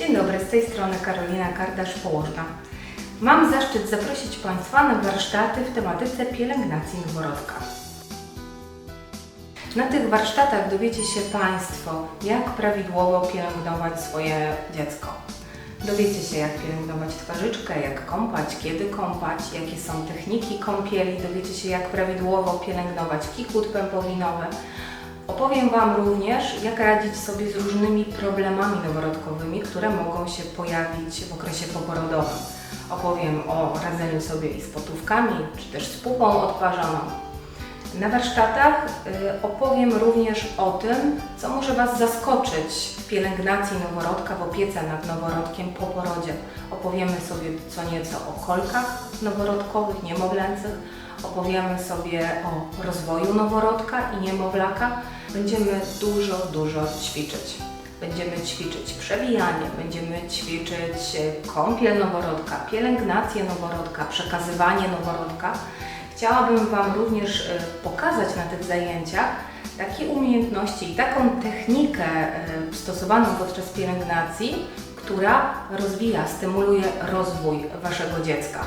Dzień dobry, z tej strony Karolina Kardasz-Położna. Mam zaszczyt zaprosić Państwa na warsztaty w tematyce pielęgnacji noworodka. Na tych warsztatach dowiecie się Państwo, jak prawidłowo pielęgnować swoje dziecko. Dowiecie się, jak pielęgnować twarzyczkę, jak kąpać, kiedy kąpać, jakie są techniki kąpieli, dowiecie się, jak prawidłowo pielęgnować kikut pępowinowy. Opowiem Wam również, jak radzić sobie z różnymi problemami noworodkowymi, które mogą się pojawić w okresie poporodowym. Opowiem o radzeniu sobie z potówkami, czy też z pupą odparzoną. Na warsztatach y, opowiem również o tym, co może Was zaskoczyć w pielęgnacji noworodka, w opiece nad noworodkiem po porodzie. Opowiemy sobie co nieco o kolkach noworodkowych, niemowlęcych, opowiemy sobie o rozwoju noworodka i niemowlaka. Będziemy dużo, dużo ćwiczyć. Będziemy ćwiczyć przewijanie, będziemy ćwiczyć e, kąpiel noworodka, pielęgnację noworodka, przekazywanie noworodka. Chciałabym Wam również e, pokazać na tych zajęciach takie umiejętności i taką technikę e, stosowaną podczas pielęgnacji, która rozwija, stymuluje rozwój Waszego dziecka.